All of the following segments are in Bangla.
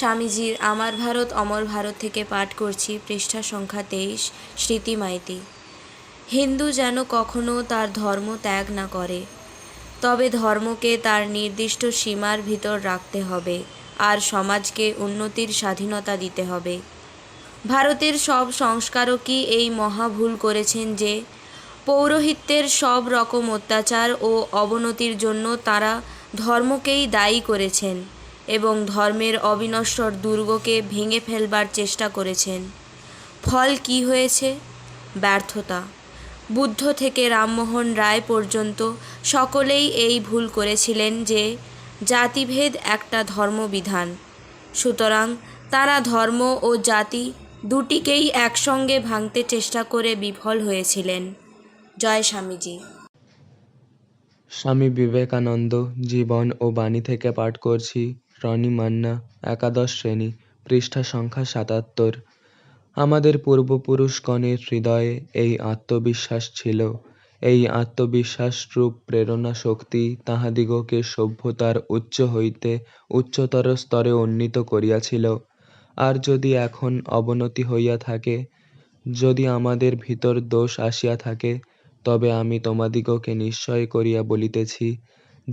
স্বামীজির আমার ভারত, অমর ভারত থেকে পাঠ করছি পৃষ্ঠা সংখ্যা তেইশ স্মৃতি মাইতি হিন্দু যেন কখনো তার ধর্ম ত্যাগ না করে, তবে ধর্মকে তার নির্দিষ্ট সীমার ভিতর রাখতে হবে আর সমাজকে উন্নতির স্বাধীনতা দিতে হবে। ভারতের সব সংস্কারকই এই মহা ভুল করেছেন যে, পৌরোহিত্যের সব রকম অত্যাচার ও অবনতির জন্য তারা ধর্মকেই দায়ী করেছেন। এবং ধর্মের অবিনশ্বর দুর্গকে ভেঙে ফেলবার চেষ্টা করেছেন। ফল কি হয়েছে? ব্যর্থতা। বুদ্ধ থেকে রামমোহন রায় পর্যন্ত সকলেই এই ভুল করেছিলেন যে, জাতিভেদ একটা ধর্মবিধান। সুতরাং তারা ধর্ম ও জাতি দুটিকেই একসঙ্গে ভাঙতে চেষ্টা করে বিফল হয়েছিলেন। জয় স্বামীজি। স্বামী বিবেকানন্দ জীবন ও বাণী থেকে পাঠ করছি। রনি মান্না, একাদশ শ্রেণি, পৃষ্ঠা সংখ্যা সাতাত্তর। আমাদের পূর্বপুরুষগণের হৃদয়ে এই আত্মবিশ্বাস ছিল। এই আত্মবিশ্বাস রূপ, প্রেরণা শক্তি তাহাদিগকে সভ্যতার উচ্চ হইতে উচ্চতর স্তরে উন্নীত করিয়াছিল। আর যদি এখন অবনতি হইয়া থাকে, যদি আমাদের ভিতর দোষ আসিয়া থাকে, তবে আমি তোমাদিগকে নিশ্চয় করিয়া বলিতেছি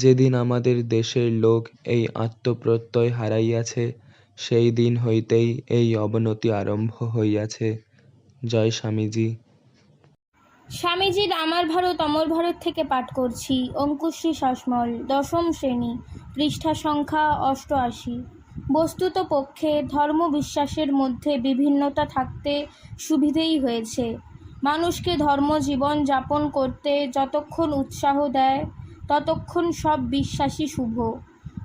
যেদিন আমাদের দেশের লোক এই আত্মপ্রত্যয় হারাইয়াছে, সেই দিন হইতেই এই অবনতি আরম্ভ হইয়াছে। জয় স্বামীজি। স্বামীজির আমার ভারত অমর ভারত থেকে পাঠ করছি। অঙ্কুশ্রী শাসমল দশম শ্রেণি, পৃষ্ঠা সংখ্যা অষ্টআশি। বস্তুত পক্ষে ধর্ম বিশ্বাসের মধ্যে বিভিন্নতা থাকতে সুবিধেই হয়েছে। মানুষকে ধর্ম জীবন যাপন করতে যতক্ষণ উৎসাহ দেয় ততক্ষণ সব বিশ্বাসী শুভ।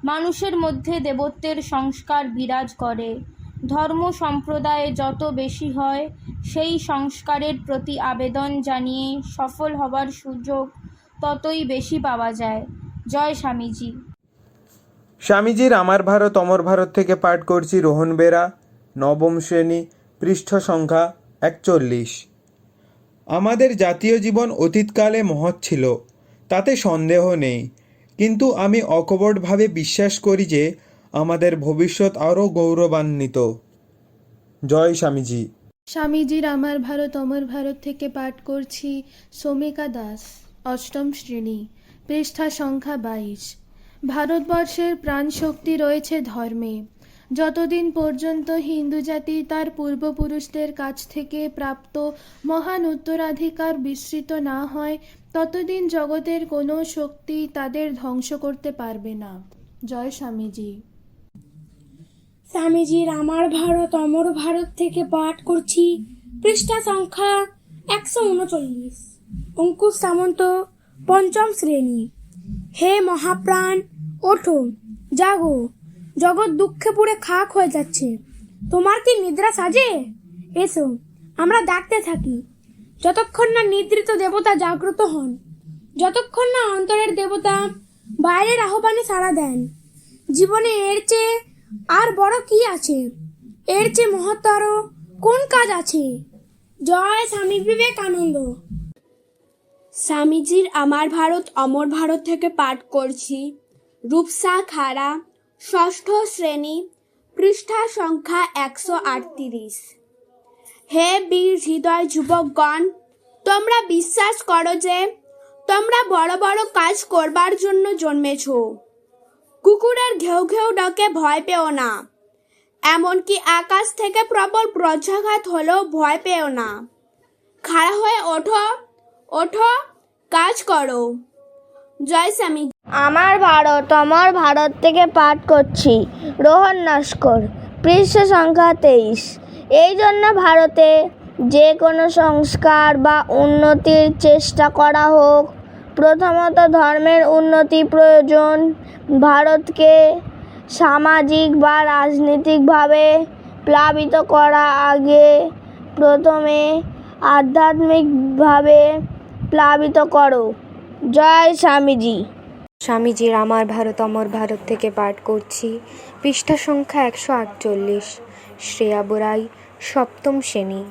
মানুষের মধ্যে দেবত্বের সংস্কার বিরাজ করে। ধর্ম সম্প্রদায়ে যত বেশি হয়, সেই সংস্কারের প্রতি আবেদন জানিয়ে সফল হবার সুযোগ ততই বেশি পাওয়া যায়। জয় স্বামীজি। স্বামীজির আমার ভারত, অমর ভারত থেকে পাঠ করছি রোহন বেরা, নবম শ্রেণি, পৃষ্ঠ সংখ্যা একচল্লিশ। আমাদের জাতীয় জীবন অতীতকালে মহৎ ছিল। তাতে সন্দেহ নেই। কিন্তু আমি অকপটভাবে বিশ্বাস করি যে আমাদের ভবিষ্যৎ আরও গৌরবান্বিত। জয় স্বামীজি। স্বামীজির আমার ভারত, অমর ভারত থেকে পাঠ করছি সোমিকা দাস, অষ্টম শ্রেণি, পৃষ্ঠা সংখ্যা বাইশ। ভারতবর্ষের প্রাণশক্তি রয়েছে ধর্মে। যতদিন পর্যন্ত হিন্দু জাতি তার পূর্বপুরুষদের কাছ থেকে প্রাপ্ত মহান উত্তরাধিকার বিস্তৃত না হয়, ততদিন জগতের কোনো শক্তি তাদের ধ্বংস করতে পারবে না। জয় স্বামীজি। স্বামীজির আমার ভারত, অমর ভারত থেকে পাঠ করছি। পৃষ্ঠা সংখ্যা একশো উনচল্লিশ। অঙ্কুশ সামন্ত, পঞ্চম শ্রেণি। হে মহাপ্রাণ, ওঠো, জাগো। জগৎ দুঃখে পুড়ে খাক হয়ে যাচ্ছে। তোমার কি নিদ্রা সাজে? এসো, আমরা ডাকতে থাকি। যতক্ষণ না নিদ্রিত দেবতা জাগ্রত হন, যতক্ষণ না অন্তরের দেবতা বাইরের আহ্বানে সাড়া দেন, জীবনে এর চেয়ে আর বড় কি আছে? এর চেয়ে মহত্তর কোন কাজ আছে? জয় স্বামী বিবেকানন্দ। স্বামীজির আমার ভারত অমর ভারত থেকে পাঠ করছি। রূপসা খাড়া ষষ্ঠ শ্রেণি, পৃষ্ঠা সংখ্যা একশো আটত্রিশ। হে বীর হৃদয় যুবকগণ, তোমরা বিশ্বাস করো যে, তোমরা বড় বড় কাজ করবার জন্য জন্মেছ। কুকুরের ঘেউ ঘেউ ডকে ভয় পেও না। এমনকি আকাশ থেকে প্রবল বজ্রাঘাত হলেও ভয় পেও না। খাড়া হয়ে ওঠো ওঠো, কাজ করো। জয় স্বামী। আমার ভারত আমার ভারত থেকে পাঠ করছি। রোহন নস্কর, পৃষ্ঠ সংখ্যা তেইশ। এই জন্য ভারতে যে কোনো সংস্কার বা উন্নতির চেষ্টা করা হোক। প্রথমত ধর্মের উন্নতি প্রয়োজন। ভারতকে সামাজিক বা রাজনৈতিকভাবে প্লাবিত করা আগে প্রথমে আধ্যাত্মিকভাবে প্লাবিত করো। জয় স্বামীজি। স্বামীজির আমার ভারত অমর ভারত থেকে পাঠ করছি। পৃষ্ঠা সংখ্যা একশো আটচল্লিশ। শ্রেয়া বোরাই সপ্তম শ্রেণি।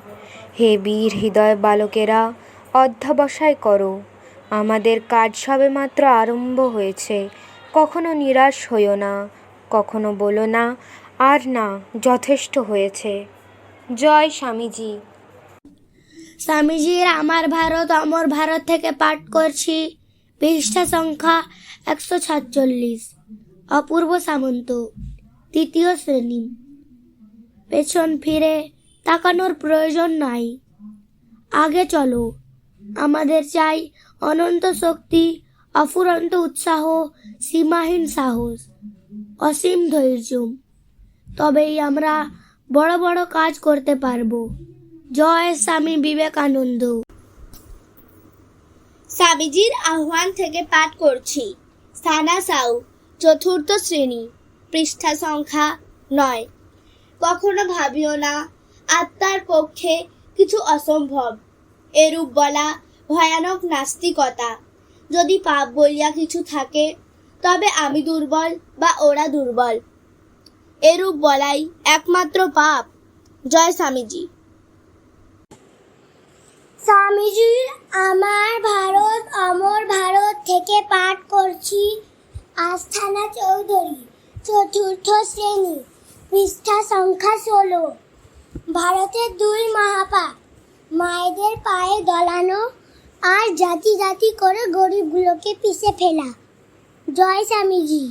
হে বীর হৃদয় বালকেরা অধ্যাবসায় করো। আমাদের কাজ সবেমাত্র আরম্ভ হয়েছে। কখনো নিরাশ হইও না কখনো বলো না আর না যথেষ্ট হয়েছে। জয় স্বামীজি। স্বামীজির আমার ভারত অমর ভারত থেকে পাঠ করছি। পৃষ্ঠা সংখ্যা একশো সাতচল্লিশ। অপূর্ব সামন্ত, তৃতীয় শ্রেণি। পেছন ফিরে তাকানোর প্রয়োজন নাই। আগে চলো, আমাদের চাই অনন্ত শক্তি, অফুরন্ত উৎসাহ, সীমাহীন সাহস, অসীম ধৈর্য। তবেই আমরা বড় বড় কাজ করতে পারব। জয় স্বামী বিবেকানন্দ। স্বামীজির আহ্বান থেকে পাঠ করছি। সানা সাউ, চতুর্থ শ্রেণি, পৃষ্ঠা সংখ্যা নয়। কখনো ভাবিও না, আত্মার পক্ষে কিছু অসম্ভব। এরূপ বলা ভয়ানক নাস্তিকতা। যদি পাপ বলিয়া কিছু থাকে, তবে আমি দুর্বল বা ওরা দুর্বল। এরূপ বলাই একমাত্র পাপ। জয় স্বামীজি। স্বামীজির আমার থেকে পাঠ করছি আস্থানা চৌধুরী, চতুর্থ শ্রেণি, পৃষ্ঠা সংখ্যা ষোলো। ভারতের দুই মহাপা মায়েদের পায়ে দলানো আর জাতি জাতি করে গরিবগুলোকে পিষে ফেলা। জয় স্বামীজি।